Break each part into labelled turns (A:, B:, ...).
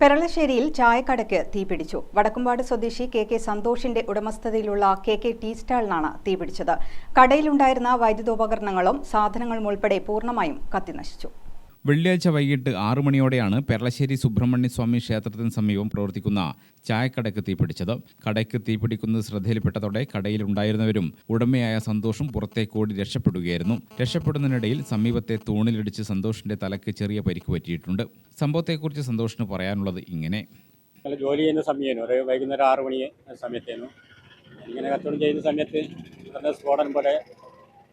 A: പെരളശ്ശേരിയിൽ ചായക്കടയ്ക്ക് തീപിടിച്ചു വടക്കുംപാട് സ്വദേശി K K സന്തോഷിന്റെ ഉടമസ്ഥതയിലുള്ള കെ കെ ടീ സ്റ്റാളിനാണ് തീപിടിച്ചത് കടയിലുണ്ടായിരുന്ന വൈദ്യുതോപകരണങ്ങളും സാധനങ്ങളും ഉൾപ്പെടെ പൂർണമായും കത്തിനശിച്ചു.
B: വെള്ളിയാഴ്ച വൈകിട്ട് ആറു മണിയോടെയാണ് പെരളശ്ശേരി സുബ്രഹ്മണ്യ സ്വാമി ക്ഷേത്രത്തിന് സമീപം പ്രവർത്തിക്കുന്ന ചായക്കടയ്ക്ക് തീപിടിച്ചത് കടയ്ക്ക് തീപിടിക്കുന്നത് ശ്രദ്ധയിൽപ്പെട്ടതോടെ കടയിലുണ്ടായിരുന്നവരും ഉടമയായ സന്തോഷും പുറത്തേക്കോടി രക്ഷപ്പെടുകയായിരുന്നു. രക്ഷപ്പെടുന്നതിനിടയിൽ സമീപത്തെ തൂണിലിടിച്ച് സന്തോഷിന്റെ തലക്ക് ചെറിയ പരിക്ക് പറ്റിയിട്ടുണ്ട്. സംഭവത്തെക്കുറിച്ച് സന്തോഷിന് പറയാനുള്ളത് ഇങ്ങനെ.
C: ജോലി ചെയ്യുന്ന സമയമായിരുന്നു ഒരു വൈകുന്നേരം ആറു മണി സമയത്തേനു. ഇങ്ങനെ കച്ചവടം ചെയ്യുന്ന സമയത്ത് സ്ഫോടനം പോലെ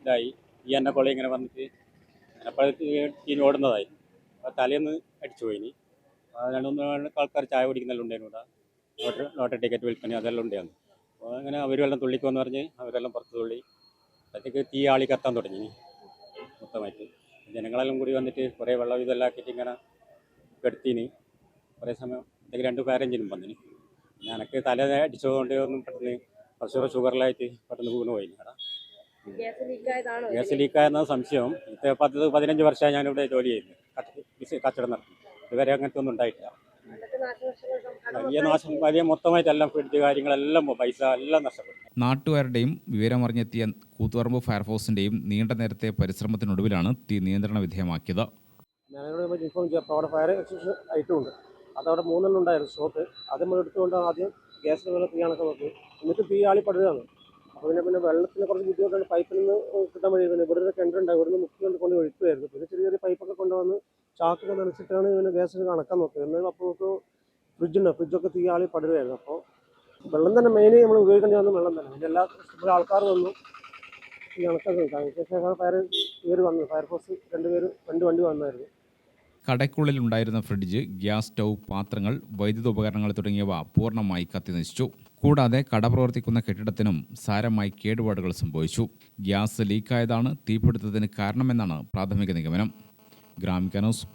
C: ഇതായി. ഈ എന്നെ കൊള്ളി ഇങ്ങനെ വന്നിട്ട് അപ്പോഴത്തേക്ക് ഓടുന്നതായി. അപ്പോൾ തലേന്ന് അടിച്ചു പോയിനി അപ്പോൾ രണ്ട് മൂന്ന് ആൾക്കാർ ചായ കുടിക്കുന്നെല്ലാം ഉണ്ടായിരുന്നു ഇവിടെ. ലോട്ടറി ലോട്ടറി ടിക്കറ്റ് വിൽപ്പന അതെല്ലാം ഉണ്ടായിരുന്നു. അപ്പോൾ അങ്ങനെ അവരെല്ലാം തുള്ളിക്കുമെന്ന് പറഞ്ഞ് അവരെല്ലാം പുറത്ത് തുള്ളി. അപ്പോഴത്തേക്ക് തീ ആളി കത്താൻ തുടങ്ങി മൊത്തമായിട്ട്. ജനങ്ങളെല്ലാം കൂടി വന്നിട്ട് കുറേ വെള്ളം ഇതെല്ലാം ആക്കിയിട്ട് ഇങ്ങനെ കെടുത്തിന് കുറേ സമയം എന്തെങ്കിലും രണ്ട് എഞ്ചിനും വന്നിന്. ഞാനൊക്കെ തല അടിച്ചതുകൊണ്ട് ഒന്നും പെട്ടെന്ന് കുറച്ചുകൂടെ ഷുഗറിലായിട്ട് പെട്ടെന്ന് വീണ് പോയി അവിടെ
D: ഗ്യാസ്
C: ലീക്കായെന്ന സംശയം. ഇത് പത്ത് പതിനഞ്ച് വർഷമായി ഞാനിവിടെ ജോലി ചെയ്യുന്നു. കച്ചവടം നടത്തി ഇതുവരെ അങ്ങനത്തെ ഒന്നും ഉണ്ടായിട്ടില്ല. വലിയ നാശം വലിയ മൊത്തമായിട്ടെല്ലാം ഫ്രിഡ്ജ് കാര്യങ്ങളെല്ലാം പൈസ എല്ലാം നഷ്ടപ്പെട്ടു.
B: നാട്ടുകാരുടെയും വിവരമറിഞ്ഞെത്തിയ കൂത്തുപറമ്പ് ഫയർഫോഴ്സിന്റെയും നീണ്ട നേരത്തെ പരിശ്രമത്തിനൊടുവിലാണ് തീ നിയന്ത്രണ വിധേയമാക്കിയത്.
E: ഞാനിവിടെ ഇൻഫോം ചെയ്യാം. അവിടെ ഫയർ എക്സിക്യൂഷൻ ഐറ്റമുണ്ട്. അതവിടെ മൂന്നെണ്ണം ഉണ്ടായിരുന്നു സ്റ്റോക്ക് അത് നമ്മൾ എടുത്തുകൊണ്ട് ആദ്യം ഗ്യാസ് വെള്ളം തീയാണൊക്കെ നോക്കി. എന്നിട്ട് തീ ആളി പടുകയാണ് അപ്പോൾ പിന്നെ വെള്ളത്തിന് കുറച്ച് ബുദ്ധിമുട്ടാണ് പൈപ്പിൽ നിന്ന് കിട്ടാൻ വഴി ഇവിടെ ഒരു കിണറുണ്ടായി ഇവിടെ നിന്ന് മുക്കി കൊണ്ട് കൊണ്ട് ഒഴിക്കുമായിരുന്നു പിന്നെ ചെറിയ ചെറിയ പൈപ്പൊക്കെ കൊണ്ടുവന്ന് ചാക്കൊക്കെ നനച്ചിട്ടാണ് ഇവന് ഗ്യാസ് കണക്കാൻ നോക്കിയത്. എന്നാലും അപ്പോൾ നമുക്ക് ഫ്രിഡ്ജുണ്ട് ഫ്രിഡ്ജൊക്കെ തീ ആളി പടരുമായിരുന്നു അപ്പോൾ വെള്ളം തന്നെ മെയിൻ നമ്മൾ ഉപയോഗിക്കേണ്ടി വന്ന വെള്ളം തന്നെ. പിന്നെ എല്ലാ ആൾക്കാർ വന്നു. കണക്കാൻ ശേഷം ഫയർ ഇവർ വന്നു. ഫയർഫോഴ്സ് രണ്ട് പേര് രണ്ട് വണ്ടി വന്നായിരുന്നു.
B: കടയ്ക്കുള്ളിൽ ഉണ്ടായിരുന്ന ഫ്രിഡ്ജ് ഗ്യാസ് സ്റ്റൗ പാത്രങ്ങൾ വൈദ്യുത വൈദ്യുതോപകരണങ്ങൾ തുടങ്ങിയവ പൂർണമായി കത്തിനശിച്ചു. കൂടാതെ കട പ്രവർത്തിക്കുന്ന കെട്ടിടത്തിനും സാരമായി കേടുപാടുകൾ സംഭവിച്ചു. ഗ്യാസ് ലീക്കായതാണ് തീപിടുത്തത്തിന് കാരണമെന്നാണ് പ്രാഥമിക നിഗമനം. ഗ്രാമിക ന്യൂസ്